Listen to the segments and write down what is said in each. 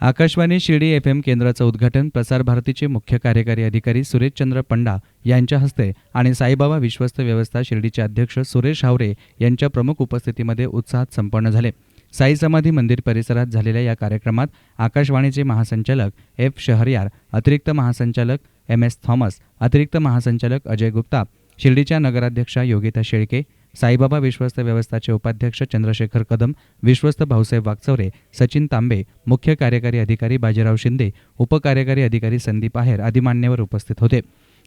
Akashvani Shirdi F M केंद्राचं उद्घाटन प्रसार भारतीचे मुख्य कार्यकारी अधिकारी सुरेशचंद्र पंडा यांच्या हस्ते आणि साईबाबा विश्वस्त व्यवस्था शिर्डीचे अध्यक्ष सुरेश हावरे यांच्या प्रमुख उपस्थितीमध्ये उत्साहात संपन्न झाले. साई समाधी मंदिर परिसरात झालेल्या या कार्यक्रमात आकाशवाणीचे महासंचालक एफ शहरयार अतिरिक्त महासंचालक एम एस थॉमस अतिरिक्त महासंचालक अजय गुप्ता शिर्डीच्या नगराध्यक्षा योगिता शेळके साईबाबा विश्वस्त व्यवस्थाचे उपाध्यक्ष चंद्रशेखर कदम विश्वस्त भाऊसाहेब वागचौरे सचिन तांबे मुख्य कार्यकारी अधिकारी बाजीराव शिंदे उपकार्यकारी अधिकारी संदीप आहेर आदी मान्यवर उपस्थित होते.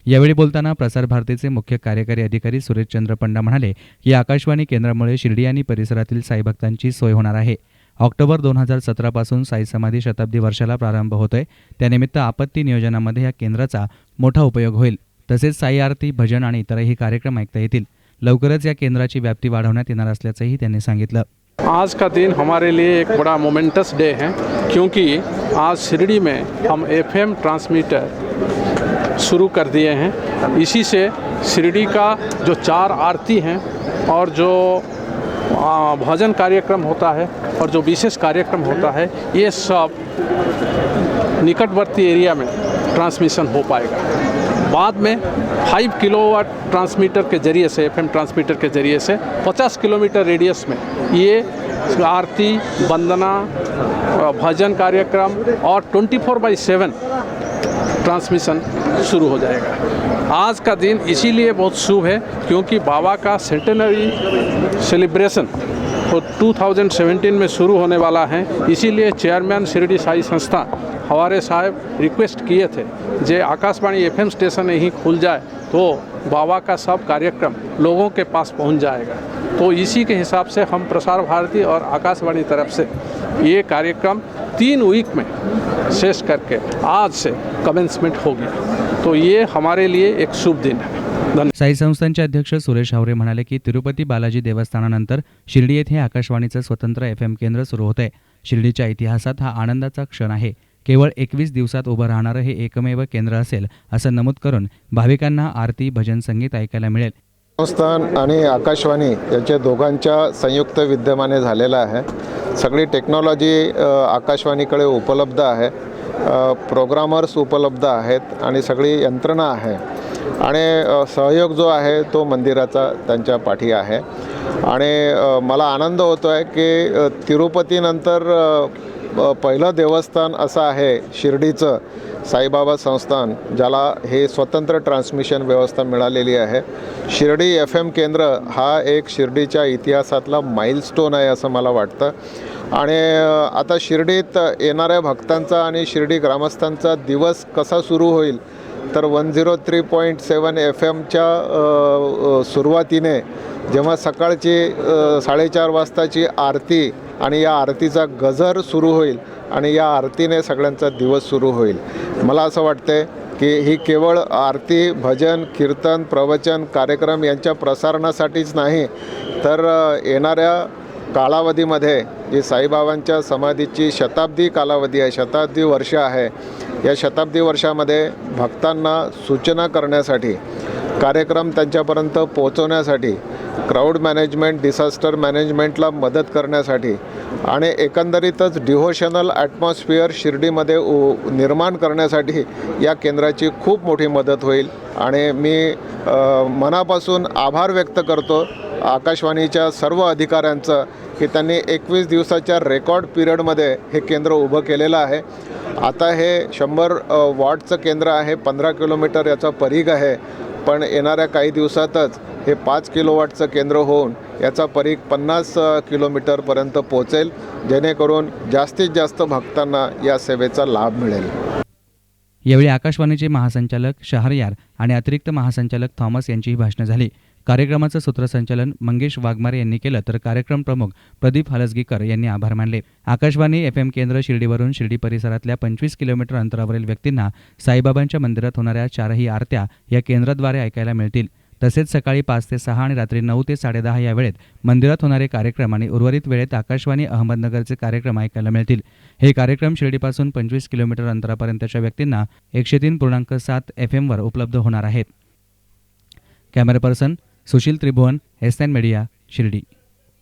यावेळी बोलताना प्रसार भारतीचे मुख्य कार्यकारी अधिकारी सुरेशचंद्र पंडा म्हणाले की आकाशवाणी केंद्रामुळे शिर्डी आणि परिसरातील साईभक्तांची सोय होणार आहे. ऑक्टोबर दोन हजार सतरापासून साई समाधी शताब्दी वर्षाला प्रारंभ होतोय. त्यानिमित्त आपत्ती नियोजनामध्ये या केंद्राचा मोठा उपयोग होईल. तसेच साई आरती भजन आणि इतरही कार्यक्रम ऐकता येतील. लवकरच या केंद्राची व्याप्ती वाढवण्यात येणार असल्याचंही त्यांनी सांगितलं. आज का दिन हमारे लिए एक बड़ा मोमेंटस डे है क्योंकि आज शिरडी में हम एफएम ट्रांसमीटर शुरू कर दिए हैं। इसी से शिरडी का जो चार आरती हैं और जो भजन कार्यक्रम होता है और जो विशेष कार्यक्रम होता है ये सब निकटवर्ती एरिया में ट्रांसमिशन हो पाएगा। बाद में 5 किलोवाट ट्रांसमीटर के ज़रिए से एफएम ट्रांसमीटर के ज़रिए से 50 किलोमीटर रेडियस में ये आरती, वंदना भजन कार्यक्रम और 24 फोर बाई सेवन ट्रांसमिशन शुरू हो जाएगा। आज का दिन इसीलिए बहुत शुभ है क्योंकि बाबा का सेंटेनरी सेलिब्रेशन वो 2017 में शुरू होने वाला है। इसीलिए चेयरमैन शिरडी साई संस्था हमारे साहब रिक्वेस्ट किए थे जे आकाशवाणी एफएम स्टेशन यहीं खुल जाए तो बाबा का सब कार्यक्रम लोगों के पास पहुंच जाएगा। तो इसी के हिसाब से हम प्रसार भारती और आकाशवाणी तरफ से ये कार्यक्रम तीन वीक में शेष करके आज से कमेंसमेंट होगी। तो ये हमारे लिए एक शुभ दिन है। साई संस्थांचे अध्यक्ष सुरेश हावरे म्हणाले की तिरुपती बालाजी देवस्थानानंतर शिर्डी येथे आकाशवाणीचं स्वतंत्र एफ एम केंद्र सुरू होत आहे शिर्डीच्या इतिहासात हा आनंदाचा क्षण आहे. केवळ एकवीस दिवसात उभं राहणारं हे एकमेव केंद्र असेल असं नमूद करून भाविकांना आरती भजन संगीत ऐकायला मिळेल. संस्थान आणि आकाशवाणी यांच्या दोघांच्या संयुक्त विद्यमाने झालेलं आहे. सगळी टेक्नॉलॉजी आकाशवाणीकडे उपलब्ध आहे. प्रोग्रामर्स उपलब्ध आहेत आणि सगळी यंत्रणा आहे. आणि सहयोग जो आहे तो मंदिराचा त्यांच्या पाठी आहे. आणि मला आनंद होतो आहे की तिरुपतीनंतर पहिलं देवस्थान असं आहे शिर्डीचं साईबाबा संस्थान ज्याला हे स्वतंत्र ट्रान्समिशन व्यवस्था मिळालेली आहे. शिर्डी एफ एम केंद्र हा एक शिर्डीच्या इतिहासातला माइलस्टोन आहे असं मला वाटतं. आणि आता शिर्डीत येणाऱ्या भक्तांचा आणि शिर्डी ग्रामस्थांचा दिवस कसा सुरू होईल तर one zero three point seven F एमच्या सुरुवातीने जेव्हा सकाळची साडेचार वाजताची आरती आणि या आरतीचा गजर सुरू होईल आणि या आरतीने सगळ्यांचा दिवस सुरू होईल. मला असं वाटते की ही केवळ आरती भजन कीर्तन प्रवचन कार्यक्रम यांच्या प्रसारणासाठीच नाही तर येणाऱ्या कालावधीमध्ये जी साईबाबांच्या समाधीची शताब्दी कालावधी आहे शताब्दी वर्ष आहे. या शताब्दी वर्षामध्ये भक्तांना सूचना करण्यासाठी कार्यक्रम त्यांच्यापर्यंत पोहोचवण्यासाठी क्राऊड मॅनेजमेंट डिसास्टर मॅनेजमेंटला मदत करण्यासाठी आणि एकंदरीतच डिव्होशनल ॲटमॉस्फिअर शिर्डीमध्ये उ निर्माण करण्यासाठी या केंद्राची खूप मोठी मदत होईल. आणि मी मनापासून आभार व्यक्त करतो आकाशवाणीच्या सर्व अधिकाऱ्यांचं की त्यांनी एकवीस दिवसाच्या रेकॉर्ड पिरियडमध्ये हे केंद्र उभं केलेलं आहे. आता हे शंभर वॉटचं केंद्र आहे पंधरा किलोमीटर याचा परीघ आहे. पण येणाऱ्या काही दिवसातच हे पाच किलोवॉटचं केंद्र होऊन याचा परीघ पन्नास किलोमीटरपर्यंत पोहोचेल जेणेकरून जास्तीत जास्त भक्तांना या सेवेचा लाभ मिळेल. यावेळी आकाशवाणीचे महासंचालक शहरयार आणि अतिरिक्त महासंचालक थॉमस यांचीही भाषणं झाली. कार्यक्रमाचं सूत्रसंचालन मंगेश वाघमारे यांनी केलं तर कार्यक्रम प्रमुख प्रदीप हलसगीकर यांनी आभार मानले. आकाशवाणी एफ एम केंद्र शिर्डीवरून शिर्डी परिसरातल्या पंचवीस किलोमीटर अंतरावरील व्यक्तींना साईबाबांच्या मंदिरात होणाऱ्या चारही आरत्या या केंद्राद्वारे ऐकायला मिळतील. तसेच सकाळी पाच ते सहा आणि रात्री नऊ ते साडेदहा या वेळेत मंदिरात होणारे कार्यक्रम आणि उर्वरित वेळेत आकाशवाणी अहमदनगरचे कार्यक्रम ऐकायला मिळतील. हे कार्यक्रम शिर्डीपासून पंचवीस किलोमीटर अंतरापर्यंतच्या व्यक्तींना एकशे तीन पूर्णांक सात एफ एमवर उपलब्ध होणार आहेत. Camera person Sushil Tribhuvan S N media Shirdi.